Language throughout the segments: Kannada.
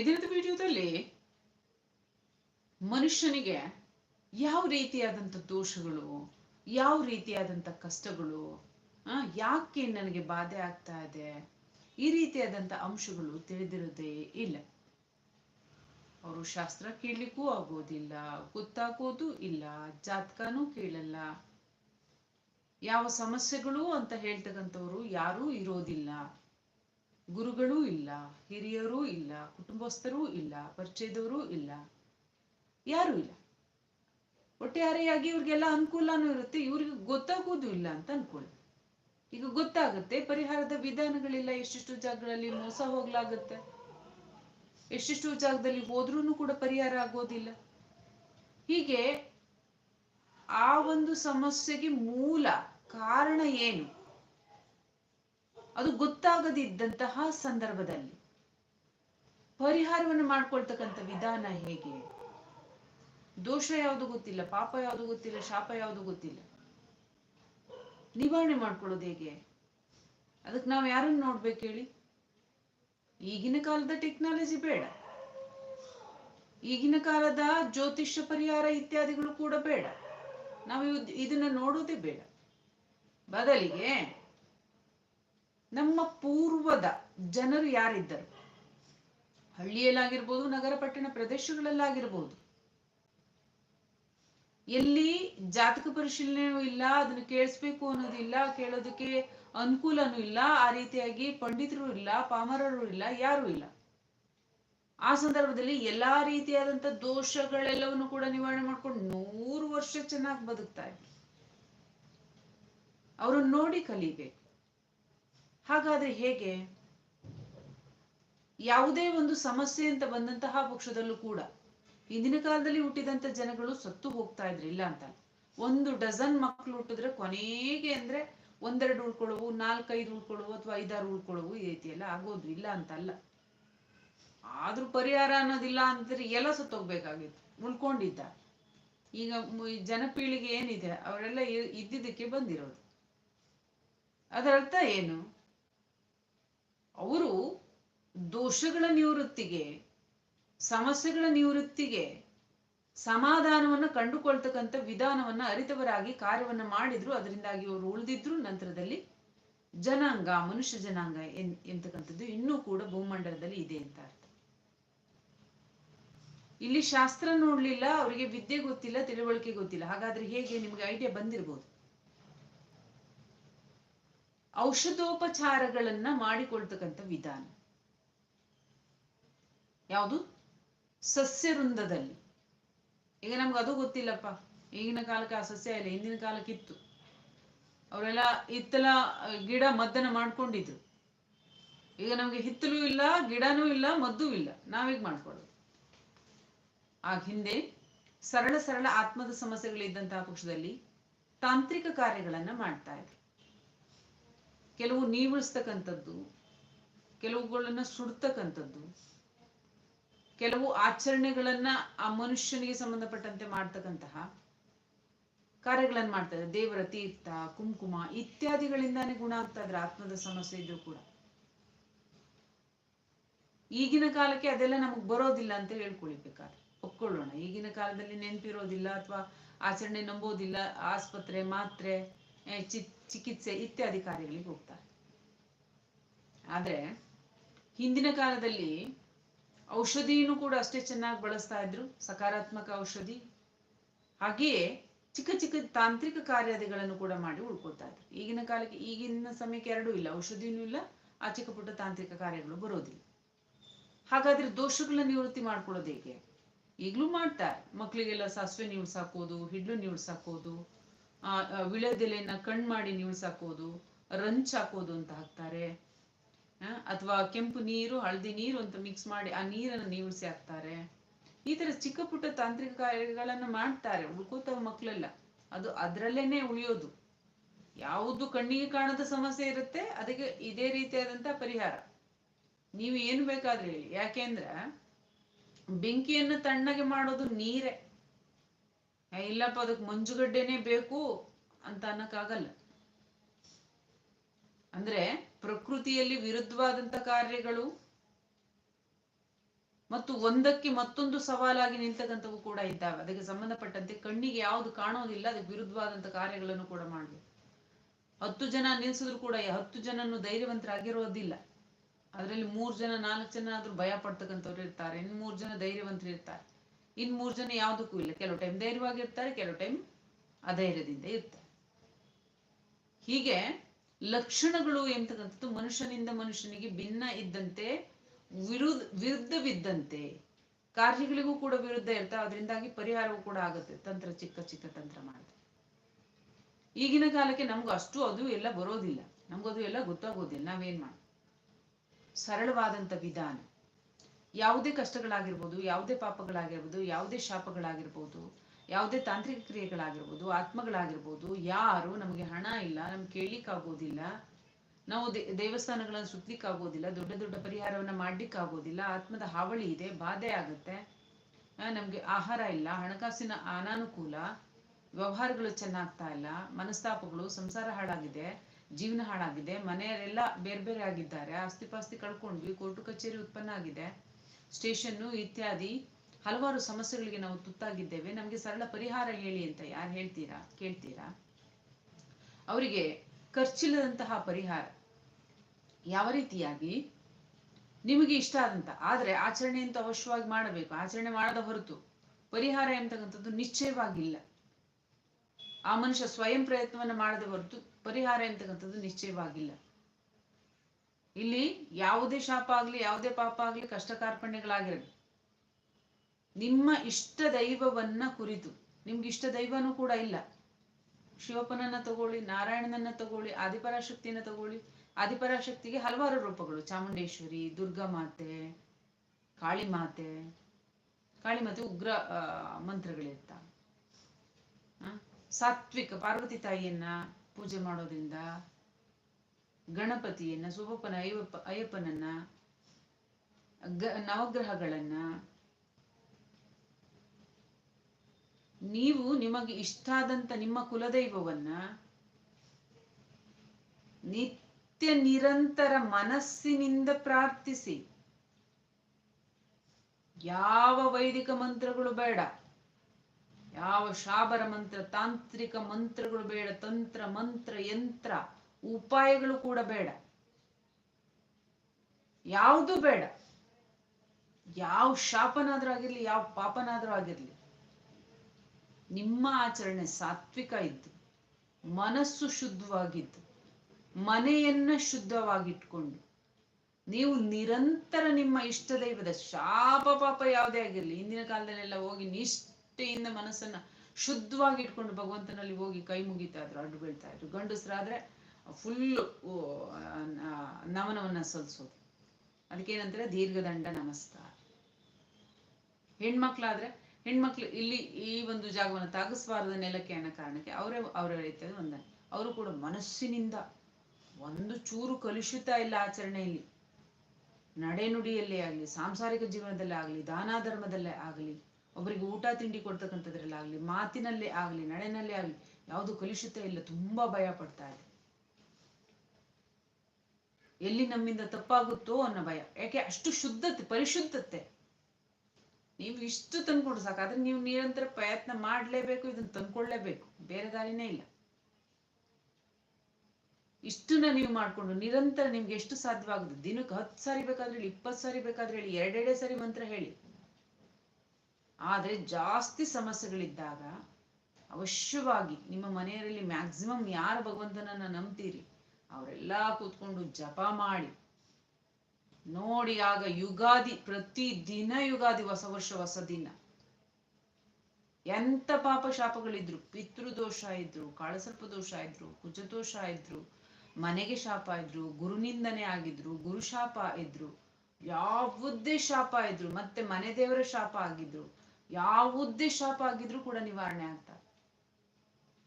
ಇದರದ ವಿಡಿಯೋದಲ್ಲಿ ಮನುಷ್ಯನಿಗೆ ಯಾವ ರೀತಿಯಾದಂಥ ದೋಷಗಳು, ಯಾವ ರೀತಿಯಾದಂಥ ಕಷ್ಟಗಳು ಯಾಕೆ ನನಗೆ ಬಾಧೆ ಆಗ್ತಾ ಇದೆ, ಈ ರೀತಿಯಾದಂಥ ಅಂಶಗಳು ತಿಳಿದಿರೋದೇ ಇಲ್ಲ. ಅವರು ಶಾಸ್ತ್ರ ಕೇಳಲಿಕ್ಕೂ ಆಗೋದಿಲ್ಲ, ಗೊತ್ತಾಗೋದು ಇಲ್ಲ, ಜಾತಕನೂ ಕೇಳಲ್ಲ. ಯಾವ ಸಮಸ್ಯೆಗಳು ಅಂತ ಹೇಳ್ತಕ್ಕಂಥವ್ರು ಯಾರೂ ಇರೋದಿಲ್ಲ. ಗುರುಗಳೂ ಇಲ್ಲ, ಹಿರಿಯರೂ ಇಲ್ಲ, ಕುಟುಂಬಸ್ಥರೂ ಇಲ್ಲ, ಪರಿಚಯದವರೂ ಇಲ್ಲ, ಯಾರೂ ಇಲ್ಲ. ಒಟ್ಟಾರೆಯಾಗಿ ಇವ್ರಿಗೆಲ್ಲ ಅನುಕೂಲನೂ ಇರುತ್ತೆ, ಇವ್ರಿಗೆ ಗೊತ್ತಾಗೋದು ಇಲ್ಲ ಅಂತ ಅನ್ಕೊಳ್ಳಿ. ಈಗ ಗೊತ್ತಾಗುತ್ತೆ, ಪರಿಹಾರದ ವಿಧಾನಗಳಿಲ್ಲ, ಎಷ್ಟೆಷ್ಟು ಜಾಗಗಳಲ್ಲಿ ಮೋಸ ಹೋಗ್ಲಾಗತ್ತೆ, ಎಷ್ಟೆಷ್ಟು ಜಾಗದಲ್ಲಿ ಹೋದ್ರೂ ಕೂಡ ಪರಿಹಾರ ಆಗೋದಿಲ್ಲ. ಹೀಗೆ ಆ ಒಂದು ಸಮಸ್ಯೆಗೆ ಮೂಲ ಕಾರಣ ಏನು? ಅದು ಗೊತ್ತಾಗದಿದ್ದಂತಹ ಸಂದರ್ಭದಲ್ಲಿ ಪರಿಹಾರವನ್ನು ಮಾಡ್ಕೊಳ್ತಕ್ಕಂಥ ವಿಧಾನ ಹೇಗೆ? ದೋಷ ಯಾವುದು ಗೊತ್ತಿಲ್ಲ, ಪಾಪ ಯಾವುದು ಗೊತ್ತಿಲ್ಲ, ಶಾಪ ಯಾವುದು ಗೊತ್ತಿಲ್ಲ. ನಿವಾರಣೆ ಮಾಡ್ಕೊಳ್ಳೋದು ಹೇಗೆ? ಅದಕ್ಕೆ ನಾವು ಯಾರನ್ನು ನೋಡ್ಬೇಕು ಹೇಳಿ? ಈಗಿನ ಕಾಲದ ಟೆಕ್ನಾಲಜಿ ಬೇಡ. ಈಗಿನ ಕಾಲದ ಜ್ಯೋತಿಷ್ಯ ಪರಿಹಾರ ಇತ್ಯಾದಿಗಳು ಕೂಡ ಬೇಡ. ನಾವು ಇದ್- ಇದನ್ನ ನೋಡೋದೇ ಬೇಡ. ಬದಲಿಗೆ ನಮ್ಮ ಪೂರ್ವದ ಜನರು ಯಾರಿದ್ದರು? ಹಳ್ಳಿಯಲ್ಲಾಗಿರ್ಬೋದು, ನಗರ ಪಟ್ಟಣ ಪ್ರದೇಶಗಳಲ್ಲಾಗಿರ್ಬೋದು. ಎಲ್ಲಿ ಜಾತಕ ಪರಿಶೀಲನೆಯೂ ಇಲ್ಲ, ಅದನ್ನು ಕೇಳಿಸ್ಬೇಕು ಅನ್ನೋದಿಲ್ಲ ಕೇಳೋದಕ್ಕೆ ಅನುಕೂಲನೂ ಇಲ್ಲ, ಆ ರೀತಿಯಾಗಿ ಪಂಡಿತರು ಇಲ್ಲ, ಪಾಮರರು ಇಲ್ಲ, ಯಾರೂ ಇಲ್ಲ. ಆ ಸಂದರ್ಭದಲ್ಲಿ ಎಲ್ಲಾ ರೀತಿಯಾದಂತ ದೋಷಗಳೆಲ್ಲವನ್ನು ಕೂಡ ನಿವಾರಣೆ ಮಾಡ್ಕೊಂಡು ನೂರು ವರ್ಷ ಚೆನ್ನಾಗಿ ಬದುಕ್ತಾ ಇದ್ರು. ಅವ್ರನ್ನ ನೋಡಿ ಕಲಿಬೇಕು. ಹಾಗಾದ್ರೆ ಹೇಗೆ? ಯಾವುದೇ ಒಂದು ಸಮಸ್ಯೆ ಅಂತ ಬಂದಂತಹ ಪಕ್ಷದಲ್ಲೂ ಕೂಡ ಹಿಂದಿನ ಕಾಲದಲ್ಲಿ ಹುಟ್ಟಿದಂತ ಜನಗಳು ಸತ್ತು ಹೋಗ್ತಾ ಇದ್ರು ಇಲ್ಲ ಅಂತ. ಒಂದು ಡಜನ್ ಮಕ್ಕಳು ಹುಟ್ಟಿದ್ರೆ ಕೊನೆಗೆ ಅಂದ್ರೆ ಒಂದೆರಡು ಉಳ್ಕೊಳ್ಳುವು, ನಾಲ್ಕೈದು ಉಳ್ಕೊಳ್ಳುವು ಅಥವಾ ಐದಾರು ಉಳ್ಕೊಳ್ಳುವು ಈ ರೀತಿ ಎಲ್ಲ ಆಗೋದು ಇಲ್ಲ ಅಂತಲ್ಲ. ಆದ್ರೂ ಪರಿಹಾರ ಅನ್ನೋದಿಲ್ಲ ಅಂದ್ರೆ ಎಲ್ಲ ಸತ್ತೋಗ್ಬೇಕಾಗಿತ್ತು, ಉಳ್ಕೊಂಡಿದ್ದ. ಈಗ ಜನಪೀಳಿಗೆ ಏನಿದೆ, ಅವರೆಲ್ಲ ಇದ್ದಿದ್ದಕ್ಕೆ ಬಂದಿರೋದು. ಅದರ ಅರ್ಥ ಏನು? ಅವರು ದೋಷಗಳ ನಿವೃತ್ತಿಗೆ, ಸಮಸ್ಯೆಗಳ ನಿವೃತ್ತಿಗೆ ಸಮಾಧಾನವನ್ನು ಕಂಡುಕೊಳ್ತಕ್ಕಂಥ ವಿಧಾನವನ್ನ ಅರಿತವರಾಗಿ ಕಾರ್ಯವನ್ನ ಮಾಡಿದ್ರು. ಅದರಿಂದಾಗಿ ಅವರು ಉಳಿದಿದ್ರು. ನಂತರದಲ್ಲಿ ಜನಾಂಗ, ಮನುಷ್ಯ ಜನಾಂಗ ಎನ್, ಎಂತಕ್ಕಂಥದ್ದು ಇನ್ನೂ ಕೂಡ ಭೂಮಂಡಲದಲ್ಲಿ ಇದೆ ಅಂತ ಅರ್ಥ. ಇಲ್ಲಿ ಶಾಸ್ತ್ರ ನೋಡ್ಲಿಲ್ಲ, ಅವರಿಗೆ ವಿದ್ಯೆ ಗೊತ್ತಿಲ್ಲ, ತಿಳುವಳಿಕೆ ಗೊತ್ತಿಲ್ಲ. ಹಾಗಾದ್ರೆ ಹೇಗೆ ನಿಮ್ಗೆ ಐಡಿಯಾ ಬಂದಿರಬಹುದು ಔಷಧೋಪಚಾರಗಳನ್ನ ಮಾಡಿಕೊಳ್ತಕ್ಕಂಥ ವಿಧಾನ. ಯಾವುದು? ಸಸ್ಯ ವೃಂದದಲ್ಲಿ ಈಗ ನಮ್ಗೆ ಅದು ಗೊತ್ತಿಲ್ಲಪ್ಪ. ಈಗಿನ ಕಾಲಕ್ಕೆ ಆ ಸಸ್ಯ ಇಲ್ಲ, ಹಿಂದಿನ ಕಾಲಕ್ಕೆ ಇತ್ತು. ಅವರೆಲ್ಲ ಹಿತ್ತಲ ಗಿಡ ಮದ್ದನ್ನ ಮಾಡ್ಕೊಂಡಿದ್ರು. ಈಗ ನಮ್ಗೆ ಹಿತ್ತಲೂ ಇಲ್ಲ, ಗಿಡನೂ ಇಲ್ಲ ಮದ್ದೂ ಇಲ್ಲ. ನಾವೀಗ ಮಾಡ್ಕೊಳ್ಳೋದು ಆ ಹಿಂದೆ ಸರಳ ಸರಳ ಆತ್ಮದ ಸಮಸ್ಯೆಗಳಿದ್ದಂತಹ ಪಕ್ಷದಲ್ಲಿ ತಾಂತ್ರಿಕ ಕಾರ್ಯಗಳನ್ನ ಮಾಡ್ತಾ ಇದ್ರು. ಕೆಲವು ನೀವಿಸ್ತಕ್ಕಂಥದ್ದು ಕೆಲವುಗಳನ್ನ ಸುಡ್ತಕ್ಕಂಥದ್ದು, ಕೆಲವು ಆಚರಣೆಗಳನ್ನ ಆ ಮನುಷ್ಯನಿಗೆ ಸಂಬಂಧಪಟ್ಟಂತೆ ಮಾಡ್ತಕ್ಕಂತಹ ಕಾರ್ಯಗಳನ್ನ ಮಾಡ್ತಾರೆ ದೇವರ ತೀರ್ಥ, ಕುಂಕುಮ ಇತ್ಯಾದಿಗಳಿಂದಾನೇ ಗುಣ ಆಗ್ತಾ ಇದ್ರೆ ಆತ್ಮದ ಸಮಸ್ಯೆ ಇದ್ರೂ ಕೂಡ. ಈಗಿನ ಕಾಲಕ್ಕೆ ಅದೆಲ್ಲ ನಮಗ್ ಬರೋದಿಲ್ಲ ಅಂತ ಹೇಳ್ಕೊಳ್ಬೇಕಾದ್ರೆ. ಒಪ್ಕೊಳ್ಳೋಣ. ಈಗಿನ ಕಾಲದಲ್ಲಿ ನೆನಪಿರೋದಿಲ್ಲ ಅಥವಾ ಆಚರಣೆ ನಂಬೋದಿಲ್ಲ. ಆಸ್ಪತ್ರೆ, ಮಾತ್ರೆ ಚಿಕಿತ್ಸೆ ಇತ್ಯಾದಿ ಕಾರ್ಯಗಳಿಗೆ ಹೋಗ್ತಾರೆ. ಆದ್ರೆ ಹಿಂದಿನ ಕಾಲದಲ್ಲಿ ಔಷಧಿನೂ ಕೂಡ ಅಷ್ಟೇ ಚೆನ್ನಾಗಿ ಬಳಸ್ತಾ ಇದ್ರು, ಸಕಾರಾತ್ಮಕ ಔಷಧಿ. ಹಾಗೆಯೇ ಚಿಕ್ಕ ಚಿಕ್ಕ ತಾಂತ್ರಿಕ ಕಾರ್ಯಾದಿಗಳನ್ನು ಕೂಡ ಮಾಡಿ ಉಳ್ಕೊಳ್ತಾ ಇದ್ರು. ಈಗಿನ ಕಾಲಕ್ಕೆ, ಈಗಿನ ಸಮಯಕ್ಕೆ ಎರಡೂ ಇಲ್ಲ, ಔಷಧಿನೂ ಇಲ್ಲ, ಆ ಚಿಕ್ಕ ಪುಟ್ಟ ತಾಂತ್ರಿಕ ಕಾರ್ಯಗಳು ಬರೋದಿಲ್ಲ. ಹಾಗಾದ್ರೆ ದೋಷಗಳ ನಿವೃತ್ತಿ ಮಾಡ್ಕೊಳ್ಳೋದು ಹೇಗೆ? ಈಗಲೂ ಮಾಡ್ತಾರೆ. ಮಕ್ಕಳಿಗೆಲ್ಲ ಸಾಸಿವೆ ನೀವ್ಸಾಕೋದು ಹಿಡ್ಲು ನೀವ್ಸಾಕೋದು ಆ ಆ, ವಿಳೆದೆಲೆನ ಕಣ್ ಮಾಡಿ ನೀವ್ಸಾಕೋದು ರಂಚ್ ಹಾಕೋದು ಅಂತ ಹಾಕ್ತಾರೆ. ಅಥವಾ ಕೆಂಪು ನೀರು ಹಳದಿ ನೀರು ಅಂತ ಮಿಕ್ಸ್ ಮಾಡಿ ಆ ನೀರನ್ನು ನೀವಿಸಿ ಹಾಕ್ತಾರೆ. ಈ ತರ ಚಿಕ್ಕ ಪುಟ್ಟ ತಾಂತ್ರಿಕ ಕಾರ್ಯಗಳನ್ನ ಮಾಡ್ತಾರೆ. ಉಳ್ಕೋತಾವ ಮಕ್ಳೆಲ್ಲ. ಅದು ಅದ್ರಲ್ಲೇನೆ ಉಳಿಯೋದು. ಯಾವುದು ಕಣ್ಣಿಗೆ ಕಾಣದ ಸಮಸ್ಯೆ ಇರುತ್ತೆ ಅದಕ್ಕೆ ಇದೇ ರೀತಿಯಾದಂತ ಪರಿಹಾರ. ನೀವು ಏನು ಬೇಕಾದ್ರೆ ಹೇಳಿ. ಯಾಕೆಂದ್ರೆ ಬೆಂಕಿಯನ್ನು ತಣ್ಣಗೆ ಮಾಡೋದು ನೀರೇ. ಇಲ್ಲಪ್ಪ, ಅದಕ್ಕೆ ಮಂಜುಗಡ್ಡೆನೇ ಬೇಕು ಅಂತ ಅನ್ನಕ್ಕಾಗಲ್ಲ. ಅಂದ್ರೆ ಪ್ರಕೃತಿಯಲ್ಲಿ ವಿರುದ್ಧವಾದಂತ ಕಾರ್ಯಗಳು ಮತ್ತು ಒಂದಕ್ಕೆ ಮತ್ತೊಂದು ಸವಾಲಾಗಿ ನಿಲ್ತಕ್ಕಂಥವು ಕೂಡ ಇದ್ದಾವೆ. ಅದಕ್ಕೆ ಸಂಬಂಧಪಟ್ಟಂತೆ ಕಣ್ಣಿಗೆ ಯಾವುದು ಕಾಣೋದಿಲ್ಲ, ಅದಕ್ಕೆ ವಿರುದ್ಧವಾದಂತ ಕಾರ್ಯಗಳನ್ನು ಕೂಡ ಮಾಡಬೇಕು. ಹತ್ತು ಜನ ನಿಲ್ಸಿದ್ರು ಕೂಡ ಈ ಹತ್ತು ಜನನು ಧೈರ್ಯವಂತರಾಗಿರೋದಿಲ್ಲ. ಅದರಲ್ಲಿ ಮೂರ್ ಜನ, ನಾಲ್ಕು ಜನ ಆದ್ರೂ ಭಯ ಪಡ್ತಕ್ಕಂಥವ್ರು ಇರ್ತಾರೆ. ಇನ್ನು ಮೂರ್ ಜನ ಧೈರ್ಯವಂತರು ಇರ್ತಾರೆ. ಇನ್ ಮೂರ್ ಜನ ಯಾವುದಕ್ಕೂ ಇಲ್ಲ. ಕೆಲವು ಟೈಮ್ ಧೈರ್ಯವಾಗಿರ್ತಾರೆ ಕೆಲವು ಟೈಮ್ ಅಧೈರ್ಯದಿಂದ ಇರ್ತಾರೆ. ಹೀಗೆ ಲಕ್ಷಣಗಳು ಎಂತಕ್ಕಂಥದ್ದು ಮನುಷ್ಯನಿಂದ ಮನುಷ್ಯನಿಗೆ ಭಿನ್ನ ಇದ್ದಂತೆ, ವಿರುದ್ಧ, ವಿರುದ್ಧವಿದ್ದಂತೆ ಕಾರ್ಯಗಳಿಗೂ ಕೂಡ ವಿರುದ್ಧ ಇರ್ತಾವೆ. ಅದರಿಂದಾಗಿ ಪರಿಹಾರವೂ ಕೂಡ ಆಗುತ್ತೆ. ತಂತ್ರ ಚಿಕ್ಕ ಚಿಕ್ಕ ತಂತ್ರ ಮಾಡಿದ್ರೆ. ಈಗಿನ ಕಾಲಕ್ಕೆ ನಮ್ಗೆ ಅಷ್ಟು ಅದು ಎಲ್ಲ ಬರೋದಿಲ್ಲ. ನಮ್ಗದು ಎಲ್ಲ ಗೊತ್ತಾಗೋದಿಲ್ಲ. ನಾವೇನ್ ಮಾಡ ಸರಳವಾದಂತ ವಿಧಾನ. ಯಾವುದೇ ಕಷ್ಟಗಳಾಗಿರ್ಬೋದು, ಯಾವುದೇ ಪಾಪಗಳಾಗಿರ್ಬೋದು, ಯಾವುದೇ ಶಾಪಗಳಾಗಿರ್ಬೋದು, ಯಾವುದೇ ತಾಂತ್ರಿಕ ಕ್ರಿಯೆಗಳಾಗಿರ್ಬೋದು, ಆತ್ಮಗಳಾಗಿರ್ಬೋದು, ಯಾರು ನಮಗೆ ಹಣ ಇಲ್ಲ ನಮ್ಗೆ ಕೇಳಲಿಕ್ಕಾಗೋದಿಲ್ಲ ನಾವು ದೇ, ದೇವಸ್ಥಾನಗಳನ್ನು ಸುತ್ತಲಿಕ್ಕಾಗೋದಿಲ್ಲ, ದೊಡ್ಡ ದೊಡ್ಡ ಪರಿಹಾರವನ್ನ ಮಾಡ್ಲಿಕ್ಕಾಗೋದಿಲ್ಲ, ಆತ್ಮದ ಹಾವಳಿ ಇದೆ, ಬಾಧೆ ಆಗುತ್ತೆ ನಮಗೆ ಆಹಾರ ಇಲ್ಲ, ಹಣಕಾಸಿನ ಅನಾನುಕೂಲ, ವ್ಯವಹಾರಗಳು ಚೆನ್ನಾಗ್ತಾ ಇಲ್ಲ, ಮನಸ್ತಾಪಗಳು, ಸಂಸಾರ ಹಾಳಾಗಿದೆ, ಜೀವನ ಹಾಳಾಗಿದೆ ಮನೆಯವರೆಲ್ಲ ಬೇರೆ ಬೇರೆ ಆಗಿದ್ದಾರೆ ಆಸ್ತಿ ಪಾಸ್ತಿ ಕಳ್ಕೊಂಡ್ವಿ, ಕೋರ್ಟು ಕಚೇರಿ ಉತ್ಪನ್ನ ಆಗಿದೆ ಸ್ಟೇಷನ್ನು ಇತ್ಯಾದಿ ಹಲವಾರು ಸಮಸ್ಯೆಗಳಿಗೆ ನಾವು ತುತ್ತಾಗಿದ್ದೇವೆ. ನಮಗೆ ಸರಳ ಪರಿಹಾರ ಹೇಳಿ ಅಂತ ಯಾರು ಹೇಳ್ತೀರಾ? ಕೇಳ್ತೀರಾ? ಅವರಿಗೆ ಖರ್ಚಿಲ್ಲದಂತಹ ಪರಿಹಾರ. ಯಾವ ರೀತಿಯಾಗಿ? ನಿಮಗೆ ಇಷ್ಟ ಆದಂತ. ಆದ್ರೆ ಆಚರಣೆ ಅಂತ ಅವಶ್ಯವಾಗಿ ಮಾಡಬೇಕು. ಆಚರಣೆ ಮಾಡದ ಹೊರತು ಪರಿಹಾರ ಎಂತಕ್ಕಂಥದ್ದು ನಿಶ್ಚಯವಾಗಿಲ್ಲ. ಆ ಮನುಷ್ಯ ಸ್ವಯಂ ಪ್ರಯತ್ನವನ್ನ ಮಾಡದ ಹೊರತು ಪರಿಹಾರ ಎಂತಕ್ಕಂಥದ್ದು ನಿಶ್ಚಯವಾಗಿಲ್ಲ. ಇಲ್ಲಿ ಯಾವುದೇ ಶಾಪ ಆಗ್ಲಿ ಯಾವುದೇ ಪಾಪ ಆಗ್ಲಿ ಕಷ್ಟ ಕಾರ್ಪಣ್ಯಗಳಾಗಿರಲಿ. ನಿಮ್ಮ ಇಷ್ಟ ದೈವವನ್ನ ಕುರಿತು ನಿಮ್ಗೆ ಇಷ್ಟ ದೈವನೂ ಕೂಡ ಇಲ್ಲ. ಶಿವಪ್ಪನನ್ನ ತಗೊಳ್ಳಿ ನಾರಾಯಣನನ್ನ ತಗೊಳ್ಳಿ ಆದಿಪರಾಶಕ್ತಿಯನ್ನ ತಗೊಳ್ಳಿ. ಆದಿಪರಾಶಕ್ತಿಗೆ ಹಲವಾರು ರೂಪಗಳು. ಚಾಮುಂಡೇಶ್ವರಿ ದುರ್ಗಾ ಮಾತೆ ಕಾಳಿ ಮಾತೆ. ಕಾಳಿ ಮಾತೆ ಉಗ್ರ ಆ, ಸಾತ್ವಿಕ ಪಾರ್ವತಿ ತಾಯಿಯನ್ನ ಪೂಜೆ ಮಾಡೋದ್ರಿಂದ ಗಣಪತಿಯನ್ನ ಸುಬಪ್ಪನ ಅಯ್ಯಪ್ಪ, ಅಯ್ಯಪ್ಪನನ್ನ, ಗ, ನವಗ್ರಹಗಳನ್ನ ನೀವು ನಿಮಗೆ ಇಷ್ಟ ಆದಂತ ನಿಮ್ಮ ಕುಲದೈವವನ್ನ ನಿತ್ಯ ನಿರಂತರ ಮನಸ್ಸಿನಿಂದ ಪ್ರಾರ್ಥಿಸಿ. ಯಾವ ವೈದಿಕ ಮಂತ್ರಗಳು ಬೇಡ, ಯಾವ ಶಾಬರ ಮಂತ್ರ, ತಾಂತ್ರಿಕ ಮಂತ್ರಗಳು ಬೇಡ, ತಂತ್ರ, ಮಂತ್ರ, ಯಂತ್ರ ಉಪಾಯಗಳು ಕೂಡ ಬೇಡ. ಯಾವುದು ಬೇಡ. ಯಾವ ಶಾಪನಾದ್ರೂ ಆಗಿರ್ಲಿ, ಯಾವ ಪಾಪನಾದ್ರೂ ಆಗಿರ್ಲಿ. ನಿಮ್ಮ ಆಚರಣೆ ಸಾತ್ವಿಕ ಇದ್ದು, ಮನಸ್ಸು ಶುದ್ಧವಾಗಿದ್ದು, ಮನೆಯನ್ನ ಶುದ್ಧವಾಗಿಟ್ಕೊಂಡು, ನೀವು ನಿರಂತರ ನಿಮ್ಮ ಇಷ್ಟ ದೈವದ ಶಾಪ ಪಾಪ ಯಾವುದೇ ಆಗಿರ್ಲಿ ಇಂದಿನ ಕಾಲದಲ್ಲೆಲ್ಲ ಹೋಗಿ ನಿಷ್ಠೆಯಿಂದ ಮನಸ್ಸನ್ನ ಶುದ್ಧವಾಗಿ ಇಟ್ಕೊಂಡು ಭಗವಂತನಲ್ಲಿ ಹೋಗಿ ಕೈ ಮುಗಿತಾ ಇದ್ರು, ಅಡ್ಡು ಬೀಳ್ತಾ ಇದ್ರು. ಗಂಡಸರಾದ್ರೆ ಫುಲ್ ನಮನವನ್ನ ಸಲ್ಲಿಸೋದು ಅದಕ್ಕೇನಂತಾರೆ? ದೀರ್ಘದಂಡ ನಮಸ್ಕಾರ. ಹೆಣ್ಮಕ್ಳಾದ್ರೆ, ಹೆಣ್ಮಕ್ಳು ಇಲ್ಲಿ ಈ ಒಂದು ಜಾಗವನ್ನು ತಾಗಿಸಬಾರದ ನೆಲಕ್ಕೆ ಅನ್ನೋ ಕಾರಣಕ್ಕೆ ಅವರೇ, ಅವರ ರೀತಿಯಲ್ಲಿ ಒಂದನೆ ಅವರು ಕೂಡ ಮನಸ್ಸಿನಿಂದ ಒಂದು ಚೂರು ಕಲುಷಿತ ಇಲ್ಲ ಆಚರಣೆಯಲ್ಲಿ. ನಡೆನುಡಿಯಲ್ಲೇ ಆಗಲಿ, ಸಾಂಸಾರಿಕ ಜೀವನದಲ್ಲೇ ಆಗಲಿ ದಾನ ಧರ್ಮದಲ್ಲೇ ಆಗಲಿ ಒಬ್ಬರಿಗೆ ಊಟ ತಿಂಡಿ ಕೊಡ್ತಕ್ಕಂಥದ್ರಲ್ಲಾಗಲಿ, ಮಾತಿನಲ್ಲೇ ಆಗಲಿ, ನಡೆನಲ್ಲೇ ಆಗಲಿ, ಯಾವುದು ಕಲುಷಿತ ಇಲ್ಲ, ತುಂಬಾ ಭಯ ಪಡ್ತಾ ಇದೆ. ಎಲ್ಲಿ ನಮ್ಮಿಂದ ತಪ್ಪಾಗುತ್ತೋ ಅನ್ನೋ ಭಯ. ಯಾಕೆ? ಅಷ್ಟು ಶುದ್ಧತೆ, ಪರಿಶುದ್ಧತೆ. ನೀವು ಇಷ್ಟು ತಂದ್ಕೊಂಡು ಸಾಕು. ಆದ್ರೆ ನೀವು ನಿರಂತರ ಪ್ರಯತ್ನ ಮಾಡ್ಲೇಬೇಕು, ಇದನ್ನ ತಂದ್ಕೊಳ್ಳೇಬೇಕು ಬೇರೆ ದಾರಿನೇ ಇಲ್ಲ. ಇಷ್ಟನ್ನ ನೀವು ಮಾಡ್ಕೊಂಡು ನಿರಂತರ ನಿಮ್ಗೆ ಎಷ್ಟು ಸಾಧ್ಯವಾಗುತ್ತೆ? ದಿನಕ್ಕೆ ಹತ್ತು ಸಾರಿ ಬೇಕಾದ್ರೆ ಹೇಳಿ, ಇಪ್ಪತ್ತು ಸಾರಿ ಬೇಕಾದ್ರೆ ಹೇಳಿ, ಎರಡೆರಡೇ ಸಾರಿ ಮಂತ್ರ ಹೇಳಿ. ಆದ್ರೆ ಜಾಸ್ತಿ ಸಮಸ್ಯೆಗಳಿದ್ದಾಗ ಅವಶ್ಯವಾಗಿ ನಿಮ್ಮ ಮನೆಯಲ್ಲಿ ಮ್ಯಾಕ್ಸಿಮಮ್ ಯಾರು ಭಗವಂತನನ್ನ ನಂಬ್ತೀರಿ? ಅವರೆಲ್ಲ ಕೂತ್ಕೊಂಡು ಜಪ ಮಾಡಿ. ನೋಡಿ ಆಗ ಯುಗಾದಿ, ಪ್ರತಿ ದಿನ ಯುಗಾದಿ ಹೊಸ ವರ್ಷ, ಹೊಸ ದಿನ. ಎಂತ ಪಾಪ ಶಾಪಗಳಿದ್ರು? ಪಿತೃದೋಷ ಇದ್ರು ಕಾಳಸರ್ಪ ದೋಷ ಇದ್ರು, ಕುಜದೋಷ ಇದ್ರು, ಮನೆಗೆ ಶಾಪ ಇದ್ರು, ಗುರುನಿಂದನೆ ಆಗಿದ್ರು, ಗುರು ಶಾಪ ಇದ್ರು. ಯಾವುದೇ ಶಾಪ ಇದ್ರು, ಮತ್ತೆ ಮನೆ ದೇವರ ಶಾಪ ಆಗಿದ್ರು. ಯಾವುದೇ ಶಾಪ ಆಗಿದ್ರು ಕೂಡ ನಿವಾರಣೆ ಆಗ್ತಾರೆ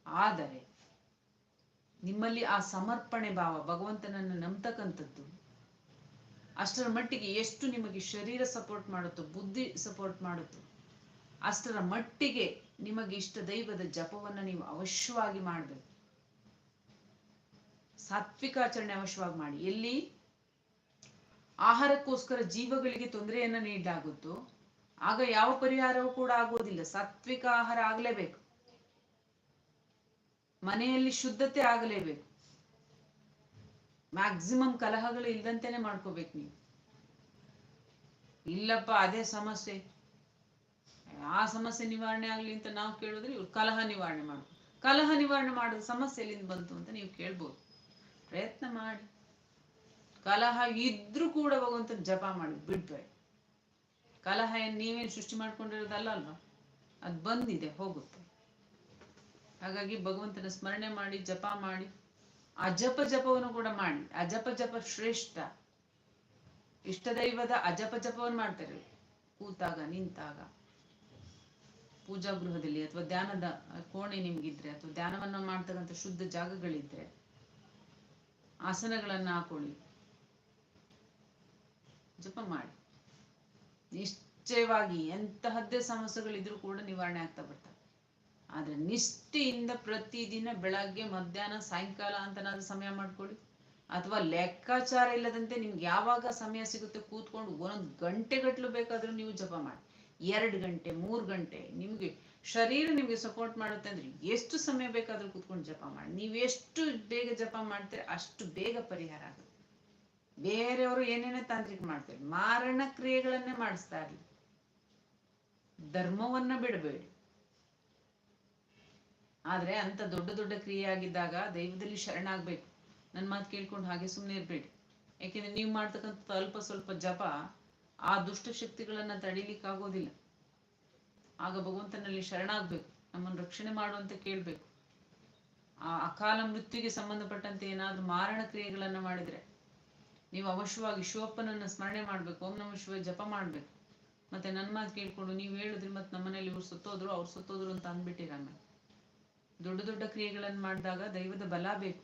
ಆದರೆ ನಿಮ್ಮಲ್ಲಿ ಆ ಸಮರ್ಪಣೆ ಭಾವ, ಭಗವಂತನನ್ನು ನಂಬ್ತಕ್ಕಂಥದ್ದು, ಅಷ್ಟರ ಮಟ್ಟಿಗೆ ಎಷ್ಟು ನಿಮಗೆ ಶರೀರ ಸಪೋರ್ಟ್ ಮಾಡುತ್ತೋ, ಬುದ್ಧಿ ಸಪೋರ್ಟ್ ಮಾಡುತ್ತೋ, ಅಷ್ಟರ ಮಟ್ಟಿಗೆ ನಿಮಗೆ ಇಷ್ಟ ದೈವದ ಜಪವನ್ನು ನೀವು ಅವಶ್ಯವಾಗಿ ಮಾಡಬೇಕು. ಸಾತ್ವಿಕ ಆಚರಣೆ ಅವಶ್ಯವಾಗಿ ಮಾಡಿ. ಎಲ್ಲಿ? ಆಹಾರಕ್ಕೋಸ್ಕರ ಜೀವಗಳಿಗೆ ತೊಂದರೆಯನ್ನ ನೀಡಲಾಗುತ್ತೋ, ಆಗ ಯಾವ ಪರಿಹಾರವೂ ಕೂಡ ಆಗೋದಿಲ್ಲ ಸಾತ್ವಿಕ ಆಹಾರ ಆಗಲೇಬೇಕು. ಮನೆಯಲ್ಲಿ ಶುದ್ಧತೆ ಆಗಲೇಬೇಕು. ಮ್ಯಾಕ್ಸಿಮಮ್ ಕಲಹಗಳು ಇಲ್ದಂತೆನೆ ಮಾಡ್ಕೋಬೇಕು ನೀವು. ಇಲ್ಲಪ್ಪ, ಅದೇ ಸಮಸ್ಯೆ. ಆ ಸಮಸ್ಯೆ ನಿವಾರಣೆ ಆಗ್ಲಿ ಅಂತ ನಾವು ಕೇಳಿದ್ರೆ ಇವ್ರು ಕಲಹ ನಿವಾರಣೆ ಮಾಡು ಕಲಹ ನಿವಾರಣೆ ಮಾಡೋದು ಸಮಸ್ಯೆ ಎಲ್ಲಿಂದ ಬಂತು ಅಂತ ನೀವು ಕೇಳ್ಬೋದು. ಪ್ರಯತ್ನ ಮಾಡಿ. ಕಲಹ ಇದ್ರೂ ಕೂಡ ಭಗವಂತ ಜಪ ಮಾಡಿ, ಬಿಡ್ಬೇಡಿ. ಕಲಹ ಏನ್ ನೀವೇನ್ ಸೃಷ್ಟಿ ಮಾಡ್ಕೊಂಡಿರೋದಲ್ಲ ಅಲ್ವಾ? ಅದು ಬಂದಿದೆ, ಹೋಗುತ್ತೆ. ಹಾಗಾಗಿ ಭಗವಂತನ ಸ್ಮರಣೆ ಮಾಡಿ, ಜಪ ಮಾಡಿ ಅಜಪ ಜಪವನ್ನು ಕೂಡ ಮಾಡಿ. ಅಜಪ ಜಪ ಶ್ರೇಷ್ಠ. ಇಷ್ಟ ದೈವದ ಅಜಪ ಜಪವನ್ನು ಮಾಡ್ತಾರೆ. ಕೂತಾಗ, ನಿಂತಾಗ. ಪೂಜಾ ಗೃಹದಲ್ಲಿ ಅಥವಾ ಧ್ಯಾನದ ಕೋಣೆ ನಿಮ್ಗಿದ್ರೆ ಅಥವಾ ಧ್ಯಾನವನ್ನ ಮಾಡ್ತಕ್ಕಂಥ ಶುದ್ಧ ಜಾಗಗಳಿದ್ರೆ ಆಸನಗಳನ್ನ ಹಾಕೊಳ್ಳಿ. ಜಪ ಮಾಡಿ. ನಿಶ್ಚಯವಾಗಿ ಎಂತಹದ್ದೇ ಸಮಸ್ಯೆಗಳಿದ್ರೂ ಕೂಡ ನಿವಾರಣೆ ಆಗ್ತಾ ಬರ್ತವೆ ಆದ್ರೆ ನಿಷ್ಠೆಯಿಂದ ಪ್ರತಿದಿನ ಬೆಳಗ್ಗೆ, ಮಧ್ಯಾಹ್ನ, ಸಾಯಂಕಾಲ ಅಂತನಾದ್ರೂ ಸಮಯ ಮಾಡ್ಕೊಳ್ಳಿ. ಅಥವಾ ಲೆಕ್ಕಾಚಾರ ಇಲ್ಲದಂತೆ ನಿಮ್ಗೆ ಯಾವಾಗ ಸಮಯ ಸಿಗುತ್ತೆ ಕೂತ್ಕೊಂಡು ಒಂದೊಂದು ಗಂಟೆಗಟ್ಲು ಬೇಕಾದ್ರೂ ನೀವು ಜಪ ಮಾಡಿ. ಎರಡು ಗಂಟೆ, ಮೂರು ಗಂಟೆ, ನಿಮಗೆ ಶರೀರ ನಿಮಗೆ ಸಪೋರ್ಟ್ ಮಾಡುತ್ತೆ ಅಂದ್ರೆ ಎಷ್ಟು ಸಮಯ ಬೇಕಾದರೂ ಕೂತ್ಕೊಂಡು ಜಪ ಮಾಡಿ. ನೀವು ಎಷ್ಟು ಬೇಗ ಜಪ ಮಾಡ್ತೀರಿ ಅಷ್ಟು ಬೇಗ ಪರಿಹಾರ ಆಗುತ್ತೆ. ಬೇರೆಯವರು ಏನೇನೋ ತಾಂತ್ರಿಕ ಮಾಡ್ತಾರೆ. ಮಾರಣ ಕ್ರಿಯೆಗಳನ್ನೇ ಮಾಡಿಸ್ತಾ ಇರ್ಲಿ. ಧರ್ಮವನ್ನ ಬಿಡಬೇಡಿ. ಆದ್ರೆ ಅಂತ ದೊಡ್ಡ ದೊಡ್ಡ ಕ್ರಿಯೆ ಆಗಿದ್ದಾಗ ದೈವದಲ್ಲಿ ಶರಣಾಗಬೇಕು. ನನ್ನ ಮಾತು ಕೇಳ್ಕೊಂಡು ಹಾಗೆ ಸುಮ್ಮನೆ ಇರ್ಬೇಡಿ. ಯಾಕೆಂದ್ರೆ ನೀವು ಮಾಡ್ತಕ್ಕಂಥ ಅಲ್ಪ ಸ್ವಲ್ಪ ಜಪ ಆ ದುಷ್ಟ ಶಕ್ತಿಗಳನ್ನ ತಡಿಲಿಕ್ಕೆ ಆಗೋದಿಲ್ಲ ಆಗ ಭಗವಂತನಲ್ಲಿ ಶರಣಾಗ್ಬೇಕು. ನಮ್ಮನ್ನು ರಕ್ಷಣೆ ಮಾಡುವಂತ ಕೇಳ್ಬೇಕು. ಆ ಅಕಾಲ ಮೃತ್ಯುಗೆ ಸಂಬಂಧಪಟ್ಟಂತೆ ಏನಾದ್ರೂ ಮಾರಣ ಕ್ರಿಯೆಗಳನ್ನ ಮಾಡಿದ್ರೆ ನೀವು ಅವಶ್ಯವಾಗಿ ಶಿವಪ್ಪನನ್ನ ಸ್ಮರಣೆ ಮಾಡ್ಬೇಕು, ಓಂ ನಮ ಶಿವ ಜಪ ಮಾಡ್ಬೇಕು. ಮತ್ತೆ ನನ್ನ ಮಾತು ಕೇಳ್ಕೊಂಡು ನೀವು ಹೇಳಿದ್ರೆ ಮತ್ತೆ ನಮ್ಮನೇಲಿ ಇವ್ರು ಸುತ್ತೋದ್ರು, ಅವ್ರು ಸುತ್ತೋದ್ರು ಅಂತ ಅಂದ್ಬಿಟ್ಟಿರ ಆಮೇಲೆ ದೊಡ್ಡ ದೊಡ್ಡ ಕ್ರಿಯೆಗಳನ್ನು ಮಾಡಿದಾಗ ದೈವದ ಬಲ ಬೇಕು.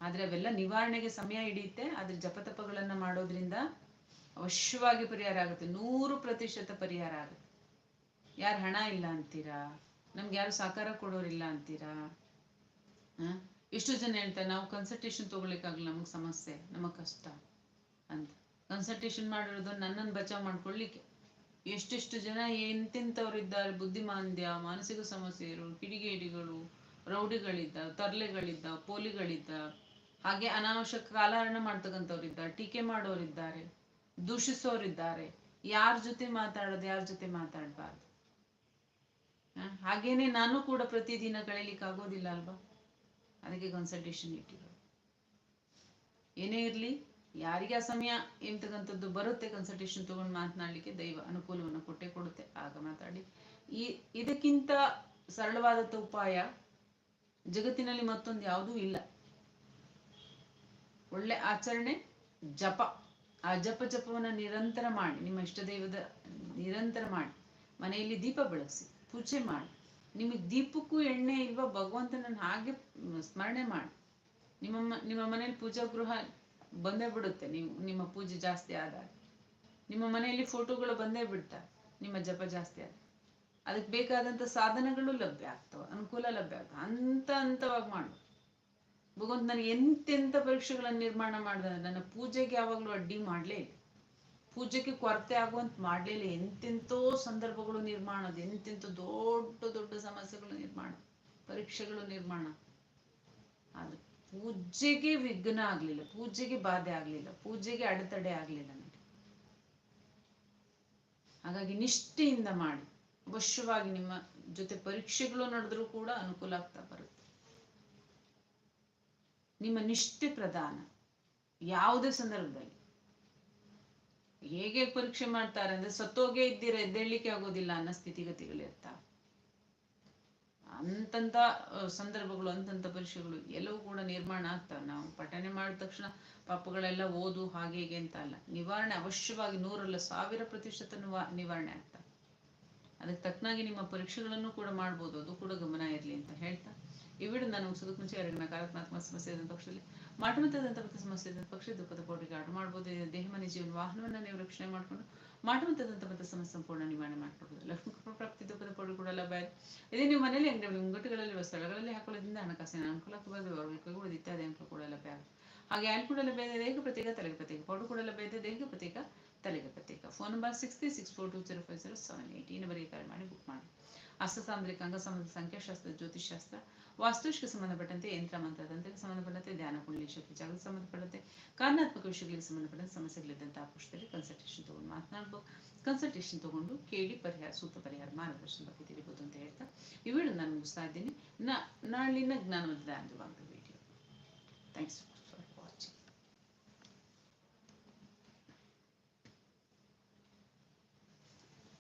ಆದ್ರೆ ಅವೆಲ್ಲ ನಿವಾರಣೆಗೆ ಸಮಯ ಹಿಡಿಯುತ್ತೆ. ಆದ್ರೆ ಜಪತಪಗಳನ್ನು ಮಾಡೋದ್ರಿಂದ ಅವಶ್ಯವಾಗಿ ಪರಿಹಾರ ಆಗುತ್ತೆ. ನೂರು ಪ್ರತಿಶತ ಪರಿಹಾರ ಆಗುತ್ತೆ. ಯಾರು ಹಣ ಇಲ್ಲ ಅಂತೀರಾ? ನಮ್ಗೆ ಯಾರು ಸಹಕಾರ ಕೊಡೋರಿಲ್ಲ ಅಂತೀರಾ? ಎಷ್ಟು ಜನ ಹೇಳ್ತಾರೆ, ನಾವು ಕನ್ಸಲ್ಟೇಷನ್ ತಗೊಳ್ಳಿಕ್ಕಾಗಲ್ಲ ನಮಗೆ ಸಮಸ್ಯೆ ನಮಗೆ ಕಷ್ಟ ಅಂತ. ಕನ್ಸಲ್ಟೇಷನ್ ಮಾಡಿರೋದು ನನ್ನನ್ನು ಬಚಾವ್ ಮಾಡ್ಕೊಳ್ಳಿಕ್ಕೆ ಎಷ್ಟೆಷ್ಟು ಜನ ಎಂತೆಂಥವ್ರು ಇದ್ದಾರೆ ಬುದ್ಧಿಮಾಂದ್ಯ, ಮಾನಸಿಕ ಸಮಸ್ಯೆ ಇರೋರು, ಕಿಡಿಗೇಡಿಗಳು ರೌಡಿಗಳಿದ್ದ, ತರ್ಲೆಗಳಿದ್ದ, ಪೋಲಿಗಳಿದ್ದ, ಹಾಗೆ ಅನಾವಶ್ಯಕ ಕಾಲಹರಣ ಮಾಡ್ತಕ್ಕಂಥವ್ರು ಇದ್ದಾರೆ ಟೀಕೆ ಮಾಡೋರಿದ್ದಾರೆ, ದೂಷಿಸೋರಿದ್ದಾರೆ. ಯಾರ ಜೊತೆ ಮಾತಾಡೋದು, ಯಾರ ಜೊತೆ ಮಾತಾಡಬಾರ್ದು? ಹಾಗೇನೆ ನಾನು ಕೂಡ ಪ್ರತಿದಿನ ಕಳೀಲಿಕ್ಕೆ ಆಗೋದಿಲ್ಲ ಅಲ್ವಾ? ಅದಕ್ಕೆ ಕನ್ಸಲ್ಟೇಷನ್ ಇಟ್ಟಿರೋದು. ಏನೇ ಇರಲಿ, ಯಾರಿಗೆ ಆ ಸಮಯ ಎಂತಕ್ಕಂಥದ್ದು ಬರುತ್ತೆ ಕನ್ಸಲ್ಟೇಷನ್ ತಗೊಂಡು ಮಾತನಾಡ್ಲಿಕ್ಕೆ ದೈವ ಅನುಕೂಲವನ್ನು ಕೊಟ್ಟೆ ಕೊಡುತ್ತೆ. ಆಗ ಮಾತಾಡಿ. ಈ ಇದಕ್ಕಿಂತ ಸರಳವಾದಂಥ ಉಪಾಯ ಜಗತ್ತಿನಲ್ಲಿ ಮತ್ತೊಂದು ಯಾವುದೂ ಇಲ್ಲ. ಒಳ್ಳೆ ಆಚರಣೆ, ಜಪ. ಆ ಜಪ ಜಪವನ್ನು ನಿರಂತರ ಮಾಡಿ, ನಿಮ್ಮ ಇಷ್ಟ ದೈವದ ನಿರಂತರ ಮಾಡಿ. ಮನೆಯಲ್ಲಿ ದೀಪ ಬೆಳಗಿಸಿ, ಪೂಜೆ ಮಾಡಿ. ನಿಮಗೆ ದೀಪಕ್ಕೂ ಎಣ್ಣೆ ಇಲ್ವಾ, ಭಗವಂತನನ್ನು ಹಾಗೆ ಸ್ಮರಣೆ ಮಾಡಿ. ನಿಮ್ಮ ನಿಮ್ಮ ಮನೇಲಿ ಪೂಜಾ ಗೃಹ ಬಂದೇ ಬಿಡುತ್ತೆ, ನೀವು, ನಿಮ್ಮ ಪೂಜೆ ಜಾಸ್ತಿ ಆದಾಗ. ನಿಮ್ಮ ಮನೆಯಲ್ಲಿ ಫೋಟೋಗಳು ಬಂದೇ ಬಿಡ್ತಾರೆ ನಿಮ್ಮ ಜಪ ಜಾಸ್ತಿ ಆದ ಅದಕ್ಕೆ ಬೇಕಾದಂತ ಸಾಧನಗಳು ಲಭ್ಯ ಆಗ್ತವೆ, ಅನುಕೂಲ ಲಭ್ಯ ಆಗ್ತವೆ. ಅಂತ ಹಂತವಾಗಿ ಮಾಡು. ಭಗವಂತ ನನಗೆ ಎಂತೆಂಥ ಪರೀಕ್ಷೆಗಳನ್ನು ನಿರ್ಮಾಣ ಮಾಡಿದ ನನ್ನ ಪೂಜೆಗೆ ಯಾವಾಗಲೂ ಅಡ್ಡಿ ಮಾಡಲೇ ಇಲ್ಲ. ಪೂಜೆಗೆ ಕೊರತೆ ಆಗುವಂತ ಮಾಡಲೇ ಇಲ್ಲ. ಎಂತೆಂಥೋ ಸಂದರ್ಭಗಳು ನಿರ್ಮಾಣ ಅದು ಎಂತೆಂಥ ದೊಡ್ಡ ದೊಡ್ಡ ಸಮಸ್ಯೆಗಳು ನಿರ್ಮಾಣ, ಪರೀಕ್ಷೆಗಳು ನಿರ್ಮಾಣ ಅದು ಪೂಜೆಗೆ ವಿಘ್ನ ಆಗಲಿಲ್ಲ, ಪೂಜೆಗೆ ಬಾಧೆ ಆಗಲಿಲ್ಲ, ಪೂಜೆಗೆ ಅಡೆತಡೆ ಆಗಲಿಲ್ಲ ನನಗೆ. ಹಾಗಾಗಿ ನಿಷ್ಠೆಯಿಂದ ಮಾಡಿ. ಅವಶ್ಯವಾಗಿ ನಿಮ್ಮ ಜೊತೆ ಪರೀಕ್ಷೆಗಳು ನಡೆದ್ರೂ ಕೂಡ ಅನುಕೂಲ ಆಗ್ತಾ ಬರುತ್ತೆ. ನಿಮ್ಮ ನಿಷ್ಠೆ ಪ್ರಧಾನ ಯಾವುದೇ ಸಂದರ್ಭದಲ್ಲಿ. ಹೇಗೆ ಪರೀಕ್ಷೆ ಮಾಡ್ತಾರೆ ಅಂದ್ರೆ ಸತ್ತೋಗೆ ಇದ್ದೀರ ಎದ್ದೇಳಿಕೆ ಆಗೋದಿಲ್ಲ ಅನ್ನೋ ಸ್ಥಿತಿಗತಿಗಳಿರ್ತಾವೆ ಅಂತಂತ ಸಂದರ್ಭಗಳು, ಅಂತಂತ ಪರೀಕ್ಷೆಗಳು ಎಲ್ಲವೂ ಕೂಡ ನಿರ್ಮಾಣ ಆಗ್ತವೆ. ನಾವು ಪಠನೆ ಮಾಡಿದ ತಕ್ಷಣ ಪಾಪಗಳೆಲ್ಲ ಓದು ಹಾಗೆ ಹೀಗೆ ಅಂತ ಅಲ್ಲ. ನಿವಾರಣೆ ಅವಶ್ಯವಾಗಿ ನೂರಲ್ಲ, ಸಾವಿರ ಪ್ರತಿಶತ ನಿವಾ- ನಿವಾರಣೆ ಆಗ್ತವೆ. ಅದಕ್ಕೆ ತಕ್ಕನಾಗಿ ನಿಮ್ಮ ಪರೀಕ್ಷೆಗಳನ್ನು ಕೂಡ ಮಾಡ್ಬೋದು. ಅದು ಕೂಡ ಗಮನ ಇರಲಿ ಅಂತ ಹೇಳ್ತಾ. ಈ ವಿಡಿಯೋ ನಾನು ಮುಗಿಸೋದಕ್ಕೆ ಮುಂಚೆ ಎರಡು ನಕಾರಾತ್ಮಕ ಸಮಸ್ಯೆ ಇದ್ದಂಥ ಪಕ್ಷದಲ್ಲಿ ಮಾಟಮತದಂತ ಸಮಸ್ಯೆ ಇದ್ದಂಥ ಪಕ್ಷ ದುಃಖದ ಆರ್ಡರ್ ಮಾಡ್ಬೋದು. ದೇಹ, ಮನೆ, ಜೀವನ, ವಾಹನವನ್ನ ನೀವು ರಕ್ಷಣೆ ಮಾಡ್ಕೊಂಡು ಮತ್ತೆ ಸಮಸ್ಯೆ ಸಂಪೂರ್ಣ ನಿವಾರಣೆ ಮಾಡ್ಕೊಡ್ಬೋದು. ಲಕ್ಷ್ಮೀ ಪ್ರಾಪ್ತಿ ದುಃಖದ ಪೌಡಿ ಕೂಡ ಲಭ್ಯ ಇದೆ. ಇದೇ ನೀವು ಮನೆಯಲ್ಲಿ ಅಂಗಡಿ ಮುಂಗಟ್ಟುಗಳಲ್ಲಿ ಸ್ಥಳಗಳಲ್ಲಿ ಹಾಕೋದ್ರಿಂದ ಹಣಕಾಸಿನ ಅನುಕೂಲ ಕೂಡ ಇತ್ಯಾದಿ ಅನುಕೂಲ ಕೂಡ ಲಭ್ಯ ಆಗುತ್ತೆ. ಹಾಗೆ ಆ್ಯಲ್ ಕೂಡ ಲಭ್ಯ ಇದೆ. ದೇಹ ಪ್ರತ್ಯೇಕ ತಲೆಗೆ ಪ್ರತೀಕ ಪೌಡರ್ ಕೂಡ ಲಭ್ಯ ಇದೆ. ದೇಹ ಪ್ರತ್ಯೇಕ ತಲೆಗೆ ಪ್ರತ್ಯೇಕ phone number six three six four two zero five zero seven eight ಈ ನಂಬರಿಗೆ ಕರೆ ಮಾಡಿ ಬುಕ್ ಮಾಡಿ. ಅಸ್ತಾಂದ್ರಿಕ ಸಂಬಂಧ ಸಂಖ್ಯಾಶಾಸ್ತ್ರ ಜ್ಯೋತಿಷಾಸ್ತ್ರ ವಾಸ್ತುಶಿಕ ಸಂಬಂಧಪಟ್ಟಂತೆ ಯಂತ್ರ, ಮಂತ್ರ ತಂತ್ರಕ್ಕೆ ಸಂಬಂಧಪಟ್ಟಂತೆ, ಧ್ಯಾನ ಕುಂಡಲಿ ಶಕ್ತಿ, ಜಾಗೃತಿ ಸಂಬಂಧಪಟ್ಟಂತೆ, ಕಾರಣಾತ್ಮಕ ವಿಷಯಗಳಿಗೆ ಸಂಬಂಧಪಟ್ಟಂತೆ ಸಮಸ್ಯೆಗಳಿದ್ದಂತಹ ಪುರುಷದಲ್ಲಿ ಕನ್ಸಲ್ಟೇಷನ್ ತಗೊಂಡು ಮಾತನಾಡಬಹುದು ಕನ್ಸಲ್ಟೇಷನ್ ತಗೊಂಡು ಕೇಳಿ ಪರಿಹಾರ, ಸೂಕ್ತ ಪರಿಹಾರ ಮಾರ್ಗದರ್ಶನ ಬಗ್ಗೆ ತಿಳಿಬೋದು ಅಂತ ಹೇಳ್ತಾ ವೇಳೆ ನಾನು ಮುಗಿಸ್ತಾ ಇದ್ದೀನಿ. ನಾಳಿನ ಜ್ಞಾನವಂತ ಧ್ಯಾನದ ವಿಡಿಯೋ ಥ್ಯಾಂಕ್ಸ್